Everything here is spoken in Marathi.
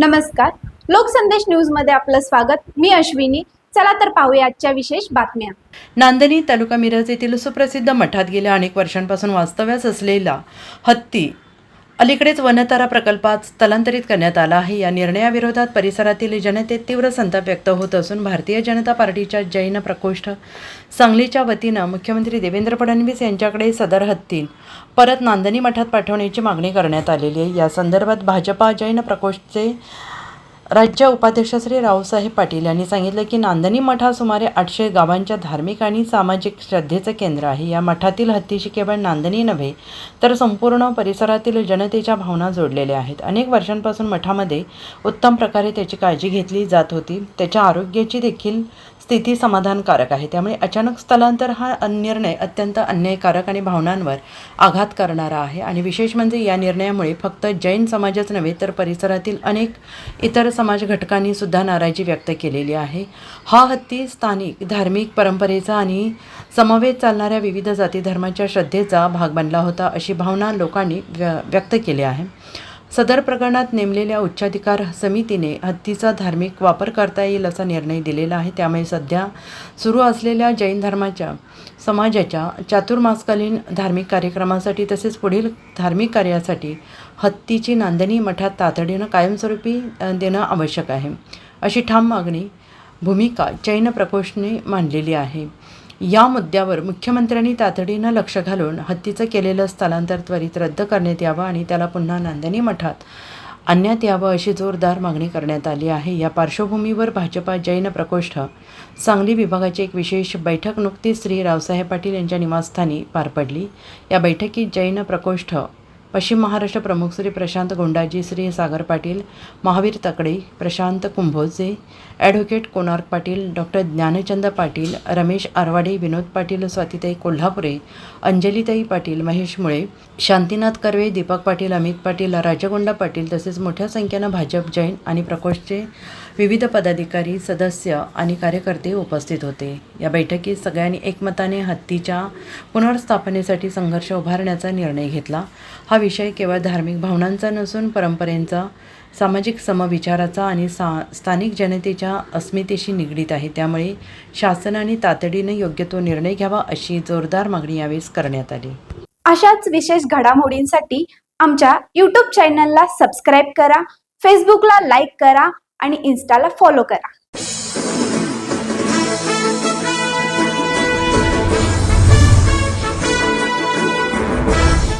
नमस्कार. लोकसंदेश न्यूजमध्ये आपलं स्वागत. मी अश्विनी. चला तर पाहूया आजच्या विशेष बातम्या. नांदणी तालुका मिरज येथील सुप्रसिद्ध मठात गेल्या अनेक वर्षांपासून वास्तव्यास असलेला हत्ती अलीकडेच वनतारा प्रकल्पात स्थलांतरित करण्यात आला आहे. या निर्णयाविरोधात परिसरातील जनतेत तीव्र संताप व्यक्त होत असून भारतीय जनता पार्टीच्या जैन प्रकोष्ठ सांगलीच्या वतीनं मुख्यमंत्री देवेंद्र फडणवीस यांच्याकडे सदर हत्ती परत नांदणी मठात पाठवण्याची मागणी करण्यात आलेली आहे. या संदर्भात भाजपा जैन प्रकोष्ठचे राज्य उपाध्यक्ष श्री रावसाहेब पाटील यांनी सांगितलं की नांदणी मठ हा सुमारे आठशे गावांच्या धार्मिक आणि सामाजिक श्रद्धेचं केंद्र आहे. या मठातील हत्तीशी केवळ नांदणी नव्हे तर संपूर्ण परिसरातील जनतेच्या भावना जोडलेल्या आहेत. अनेक वर्षांपासून मठामध्ये उत्तम प्रकारे त्याची काळजी घेतली जात होती. त्याच्या आरोग्याची देखील स्थिती समाधानकारक आहे. त्यामुळे अचानक स्थलांतर हा निर्णय अत्यंत अन्यायकारक आणि भावनांवर आघात करणारा आहे. आणि विशेष म्हणजे या निर्णयामुळे फक्त जैन समाजच नव्हे तर परिसरातील अनेक इतर समाज घटकांनी सुद्धा नाराजी व्यक्त केलेली आहे. हा हत्ती स्थानिक धार्मिक परंपरेचा आणि समवेत चालणाऱ्या विविध जाती धर्माच्या श्रद्धेचा भाग बनला होता अशी भावना लोकांनी व्य व्यक्त केली आहे. सदर प्रकरणात नेमलेल्या उच्चाधिकार समितीने हत्तीचा धार्मिक वापर करता येईल असा निर्णय दिलेला आहे. त्यामुळे सध्या सुरू असलेल्या जैन धर्माच्या समाजाच्या चातुर्मासकालीन धार्मिक कार्यक्रमासाठी तसेच पुढील धार्मिक कार्यासाठी हत्तीची नांदणी मठात तातडीनं कायमस्वरूपी देणं आवश्यक आहे. अशी ठाम मागणी भूमिका जैन प्रकोष्ठने मांडलेली आहे. या मुद्द्यावर मुख्यमंत्र्यांनी तातडीनं लक्ष घालून हत्तीचं केलेलं स्थलांतर त्वरित रद्द करण्यात यावं आणि त्याला पुन्हा नांदणी मठात आणण्यात यावं अशी जोरदार मागणी करण्यात आली आहे. या पार्श्वभूमीवर भाजपा जैन प्रकोष्ठ सांगली विभागाची एक विशेष बैठक नुकतीच श्री रावसाहेब पाटील यांच्या निवासस्थानी पार पडली. या बैठकीत जैन प्रकोष्ठ पश्चिम महाराष्ट्र प्रमुख श्री प्रशांत गोंडाजी श्री सागर पाटील महावीर तकडे प्रशांत कुंभोजे ॲडव्होकेट कोणार्क पाटील डॉक्टर ज्ञानचंद पाटील रमेश आरवाडे विनोद पाटील स्वातीताई कोल्हापुरे अंजलीताई पाटील महेश मुळे शांतीनाथ कर्वे दीपक पाटील अमित पाटील राजगोंडा पाटील तसेच मोठ्या संख्येनं भाजप जैन आणि प्रकोष्ठचे विविध पदाधिकारी सदस्य आणि कार्यकर्ते उपस्थित होते. या बैठकीत सगळ्यांनी एकमताने हत्तीच्या पुनर्स्थापनेसाठी संघर्ष उभारण्याचा निर्णय घेतला. हा हा विषय केवळ धार्मिक भावनांचा नसून परंपरेचा सामाजिक समविचाराचा आणि सा स्थानिक जनतेच्या अस्मितेशी निगडीत आहे. त्यामुळे शासनाने तातडीने योग्य तो निर्णय घ्यावा अशी जोरदार मागणी यावेळेस करण्यात आली. अशाच विशेष घडामोडींसाठी आमच्या यूट्यूब चॅनलला सबस्क्राईब करा फेसबुकला लाईक करा आणि इन्स्टाला फॉलो करा.